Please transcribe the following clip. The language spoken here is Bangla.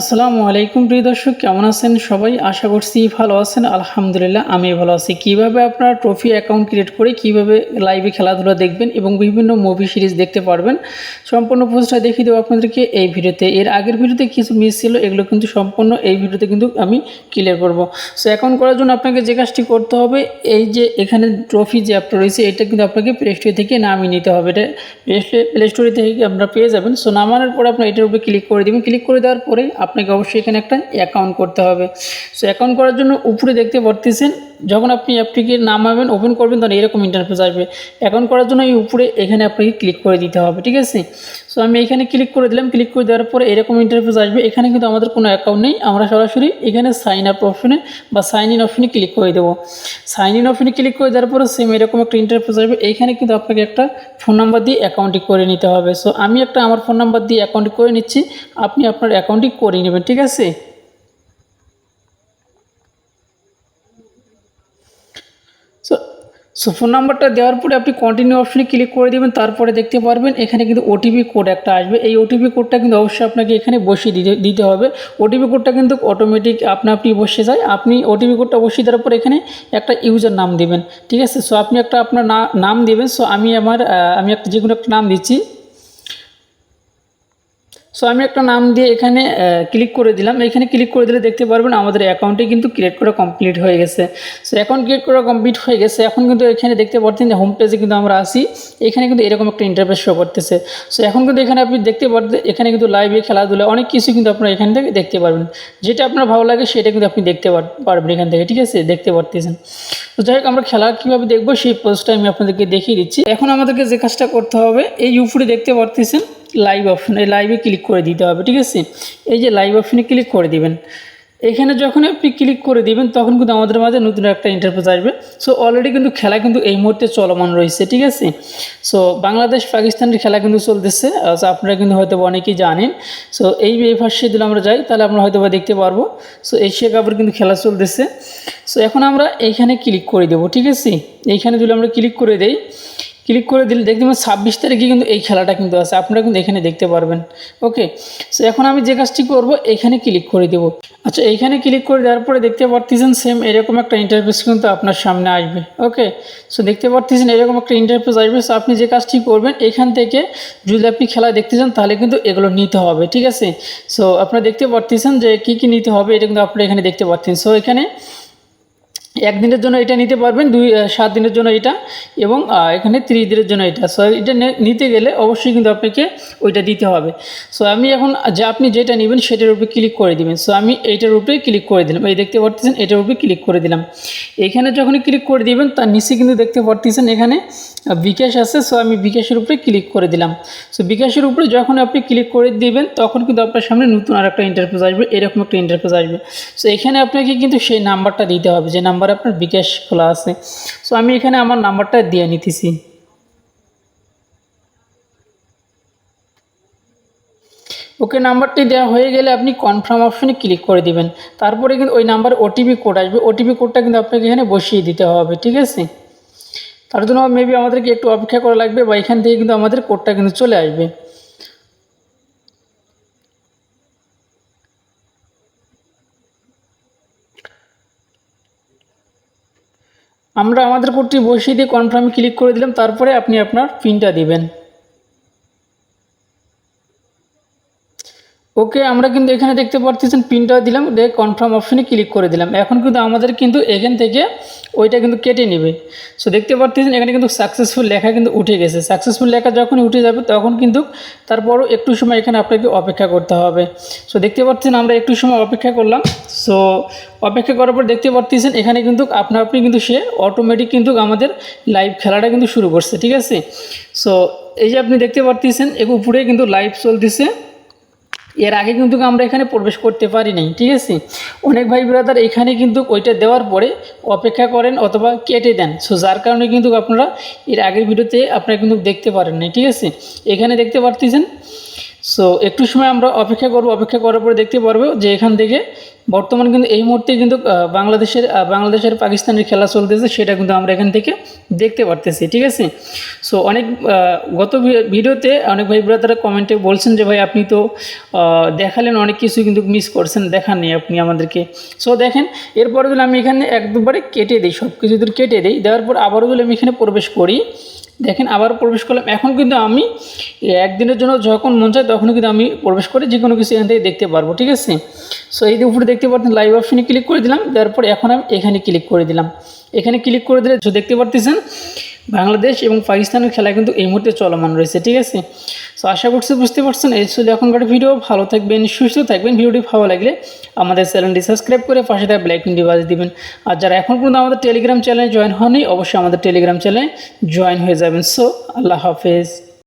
আসসালামু আলাইকুম প্রিয় দর্শক, কেমন আছেন সবাই? আশা করছি ভালো আছেন। আলহামদুলিল্লাহ, আমি ভালো আছি। কীভাবে আপনারা ট্রফি অ্যাকাউন্ট ক্রিয়েট করে কীভাবে লাইভে খেলাধুলা দেখবেন এবং বিভিন্ন মুভি সিরিজ দেখতে পারবেন, সম্পূর্ণ পোস্টটা দেখিয়ে দেবো আপনাদেরকে এই ভিডিওতে। এর আগের ভিডিওতে কিছু মিস ছিল, এগুলো কিন্তু সম্পূর্ণ এই ভিডিওতে কিন্তু আমি ক্লিয়ার করব। সো অ্যাকাউন্ট করার জন্য আপনাকে যে কাজটি করতে হবে, এই যে এখানে ট্রফি যে অ্যাপটা রয়েছে, এটা কিন্তু আপনাকে প্লে স্টোর থেকে নামিয়ে নিতে হবে। এটা প্লে স্টোরে থেকে আপনারা পেয়ে যাবেন। সো নামানোর পরে আপনার এটার উপরে ক্লিক করে দেবেন। ক্লিক করে দেওয়ার পরে আপনাকে অবশ্যই এখানে একটা অ্যাকাউন্ট করতে হবে। সো অ্যাকাউন্ট করার জন্য উপরে দেখতে পারতেছেন, যখন আপনি অ্যাপটিকে নামাবেন ওপেন করবেন, তখন এরকম ইন্টারফেস আসবে। অ্যাকাউন্ট করার জন্য এই উপরে এখানে আপনাকে ক্লিক করে দিতে হবে, ঠিক আছে? সো আমি এখানে ক্লিক করে দিলাম। ক্লিক করে দেওয়ার পরে এরকম ইন্টারফেস আসবে। এখানে কিন্তু আমাদের কোনো অ্যাকাউন্ট নেই। আমরা সরাসরি এখানে সাইন আপ অপশনে বা সাইন ইন অপশনে ক্লিক করে দেবো। সাইন ইন অপশনে ক্লিক করে দেওয়ার পরে সেম এরকম একটা ইন্টারফেস আসবে। এখানে কিন্তু আপনাকে একটা ফোন নাম্বার দিয়ে অ্যাকাউন্টটি করে নিতে হবে। সো আমি একটা আমার ফোন নাম্বার দিয়ে অ্যাকাউন্টটি করে নিচ্ছি। আপনি আপনার অ্যাকাউন্টটি করে নেবেন। ঠিক আছে সো সো ফোন নাম্বারটা দেওয়ার পরে আপনি কন্টিনিউ অপশনে ক্লিক করে দেবেন, তারপরে দেখতে পারবেন এখানে কিন্তু ওটিপি কোড একটা আসবে। এই ওটিপি কোডটা কিন্তু অবশ্যই আপনাকে এখানে বসিয়ে দিতে দিতে হবে। ওটিপি কোডটা কিন্তু অটোমেটিক আপনা আপনি বসে যায়। আপনি ওটিপি কোডটা বসিয়ে দেওয়ার পরে এখানে একটা ইউজার নাম দেবেন। ঠিক আছে? সো আপনি একটা আপনার নাম দেবেন। সো আমি আমার আমি একটা যে কোনো একটা নাম দিচ্ছি। সো আমি একটা নাম দিয়ে এখানে ক্লিক করে দিলাম। এখানে ক্লিক করে দিলে দেখতে পারবেন আমাদের অ্যাকাউন্টে কিন্তু ক্রিয়েট করা কমপ্লিট হয়ে গেছে। সো অ্যাকাউন্ট ক্রিয়েট করা কমপ্লিট হয়ে গেছে। এখন কিন্তু এখানে দেখতে পাচ্ছেন যে হোম পেজে কিন্তু আমরা আসি এখানে কিন্তু এরকম একটা ইন্টারফেস শো করতেছে। সো এখন কিন্তু এখানে আপনি দেখতে পারবেন এখানে কিন্তু লাইভে খেলাধুলা, অনেক কিছু কিন্তু আপনারা এখান থেকে দেখতে পারবেন। যেটা আপনার ভালো লাগে সেটা কিন্তু আপনি দেখতে পারবেন এখান থেকে, ঠিক আছে? দেখতে পারতেছেন। তো যাই হোক, আমরা খেলা কীভাবে দেখব সেই পোস্টটা আমি আপনাদেরকে দেখিয়ে দিচ্ছি। এখন আমাদেরকে যে কাজটা করতে হবে, এই উপরে দেখতে পারতেছেন লাইভ অপশন এই লাইভে ক্লিক করে দিতে হবে, ঠিক আছে? এই যে লাইভ অপশনে ক্লিক করে দিবেন। এখানে যখন আপনি ক্লিক করে দিবেন, তখন কিন্তু আমাদের মাঝে নতুন একটা ইন্টারফেস আসবে। সো অলরেডি কিন্তু খেলা কিন্তু এই মুহূর্তে চলমান রয়েছে, ঠিক আছে? সো বাংলাদেশ, পাকিস্তানের খেলা কিন্তু চলতেছে। আপনারা কিন্তু হয়তো অনেকেই জানেন। সো এই ফার্স্টে যদি আমরা যাই, তাহলে আমরা হয়তো দেখতে পারব। সো এশিয়া কাপের কিন্তু খেলা চলতেছে। সো এখন আমরা এইখানে ক্লিক করে দেবো, ঠিক আছে? এইখানে যদি আমরা ক্লিক করে দেই ক্লিক করে দিলে দেখতে পাবেন ছাব্বিশ তারিখে কিন্তু এই খেলাটা কিন্তু আছে। আপনারা কিন্তু এখানে দেখতে পারবেন। ওকে? সো এখন আমি যে কাজটি করব, এখানে ক্লিক করে দেব। আচ্ছা এইখানে ক্লিক করে দেওয়ার পরে দেখতে পারতেছেন সেম এরকম একটা ইন্টারফেস কিন্তু আপনার সামনে আসবে। ওকে? সো দেখতে পারতেছেন এরকম একটা ইন্টারফেস আসবে। সো আপনি যে কাজটি করবেন, এখান থেকে যদি আপনি খেলা দেখতে চান, তাহলে কিন্তু এগুলো নিতে হবে, ঠিক আছে? সো আপনারা দেখতে পারতেছেন যে কী কী নিতে হবে, এটা কিন্তু আপনারা এখানে দেখতে পাচ্ছেন সো এখানে একদিনের জন্য এটা নিতে পারবেন, দুই সাত দিনের জন্য এটা এবং এখানে ত্রিশ দিনের জন্য এটা। সো এটা নিতে গেলে অবশ্যই কিন্তু আপনাকে ওইটা দিতে হবে। সো আমি এখন যে আপনি যেটা নেবেন সেটার উপরে ক্লিক করে দিবেন। সো আমি এইটার উপরে ক্লিক করে দিলাম। এই দেখতে পারতেছেন, এটার উপরে ক্লিক করে দিলাম। এখানে যখনই ক্লিক করে দিবেন, তার নিচে কিন্তু দেখতে পারতেছেন এখানে বিকাশ আছে। সো আমি বিকাশের উপরে ক্লিক করে দিলাম। সো বিকাশের উপরে যখন আপনি ক্লিক করে দিবেন, তখন কিন্তু আপনার সামনে নতুন আর একটা ইন্টারফেস আসবে, এরকম একটা ইন্টারফেস আসবে। সো এখানে আপনাকে কিন্তু সেই নাম্বারটা দিতে হবে, যে নাম্বার আপনার বিকাশ খোলা আছে। সো আমি এখানে আমার নাম্বারটা দিয়ে নিতেছি। ওকে, নাম্বারটি দেওয়া হয়ে গেলে আপনি কনফার্ম অপশনে ক্লিক করে দিবেন। তারপরে কিন্তু ওই নাম্বার ওটিপি কোড আসবে। ওটিপি কোডটা কিন্তু আপনাকে এখানে বসিয়ে দিতে হবে, ঠিক আছে? তার জন্য মেবি আমাদেরকে একটু অপেক্ষা করা লাগবে বা এখান থেকে কিন্তু আমাদের কোডটা কিন্তু চলে আসবে। আমরা আমাদের কোডটি বসিয়ে দিয়ে কনফার্মে ক্লিক করে দিলাম তারপরে আপনি আপনার পিনটা দিবেন। ওকে আমরা কিন্তু এখানে দেখতে পারতেছেন পিনটা দিলাম, দিয়ে কনফার্ম অপশনে ক্লিক করে দিলাম। এখন কিন্তু আমাদের কিন্তু এখান থেকে ওইটা কিন্তু কেটে নেবে। সো দেখতে পারতেছেন এখানে কিন্তু সাকসেসফুল লেখা কিন্তু উঠে গেছে। সাকসেসফুল লেখা যখনই উঠে যাবে, তখন কিন্তু তারপরও একটু সময় এখানে আপনাকে অপেক্ষা করতে হবে। সো দেখতে পাচ্ছেন আমরা একটু সময় অপেক্ষা করলাম। সো অপেক্ষা করার পর দেখতে পারতেছেন এখানে কিন্তু আপনা আপনি কিন্তু সে অটোমেটিক কিন্তু আমাদের লাইভ খেলাটা কিন্তু শুরু করছে, ঠিক আছে? সো এই যে আপনি দেখতে পারতেছেন, এর উপরে কিন্তু লাইভ চলতেছে। এর আগে কিন্তু আমরা এখানে প্রবেশ করতে পারি নাই ঠিক আছে? অনেক ভাই ব্রাদার এখানে কিন্তু ওইটা দেওয়ার পরে অপেক্ষা করেন অথবা কেটে দেন। সো যার কারণে কিন্তু আপনারা এর আগের ভিডিওতে আপনারা কিন্তু দেখতে পারেন নাই ঠিক আছে? এখানে দেখতে পারতেছেন? সো একটু সময় আমরা অপেক্ষা করব, অপেক্ষা করার পরে দেখতে পারব যে এখান থেকে বর্তমান কিন্তু এই মুহূর্তে কিন্তু বাংলাদেশের বাংলাদেশের পাকিস্তানের খেলা চলতেছে, সেটা কিন্তু আমরা এখান থেকে দেখতে পারতেছি, ঠিক আছে? সো অনেক গত ভিডিওতে অনেক ভাই ব্রাদারা কমেন্টে বলছেন যে, ভাই, আপনি তো দেখালেন, অনেক কিছু কিন্তু মিস করছেন দেখাননি আপনি আমাদেরকে। সো দেখেন, এরপরে যদি আমি এখানে এক দুবারে কেটে দিই সব কিছু যদি কেটে দিই, দেওয়ার পর আবারও যদি আমি এখানে প্রবেশ করি, দেখেন আবার প্রবেশ করলাম। এখন কিন্তু আমি, একদিনের জন্য যখন মন চায় তখনই কিন্তু আমি প্রবেশ করে যে কোনো কিছু এখান থেকে দেখতে পারব, ঠিক আছে? সো এই যে উপরে দেখতে পাচ্ছেন লাইভ অপশনে ক্লিক করে দিলাম দেওয়ার পর এখন আমি এখানে ক্লিক করে দিলাম। এখানে ক্লিক করে দিলে দেখতে পারতেছেন, বাংলাদেশ এবং পাকিস্তানের খেলা কিন্তু এই মুহূর্তে চলমান রয়েছে, ঠিক আছে? সো আশা করছি বুঝতে পারছেন, এই ছিল এখনকার ভিডিও ভালো থাকবেন, সুস্থ থাকবেন, ভিডিওটি ভালো লাগলে আমাদের চ্যানেলটি সাবস্ক্রাইব করে পাশে থাকা ব্ল্যাক ডিভাইস দিবেন। আর যারা এখন পর্যন্ত আমাদের টেলিগ্রাম চ্যানেলে জয়েন হয়নি অবশ্যই আমাদের টেলিগ্রাম চ্যানেলে জয়েন হয়ে যাবেন। সো আল্লাহ হাফেজ।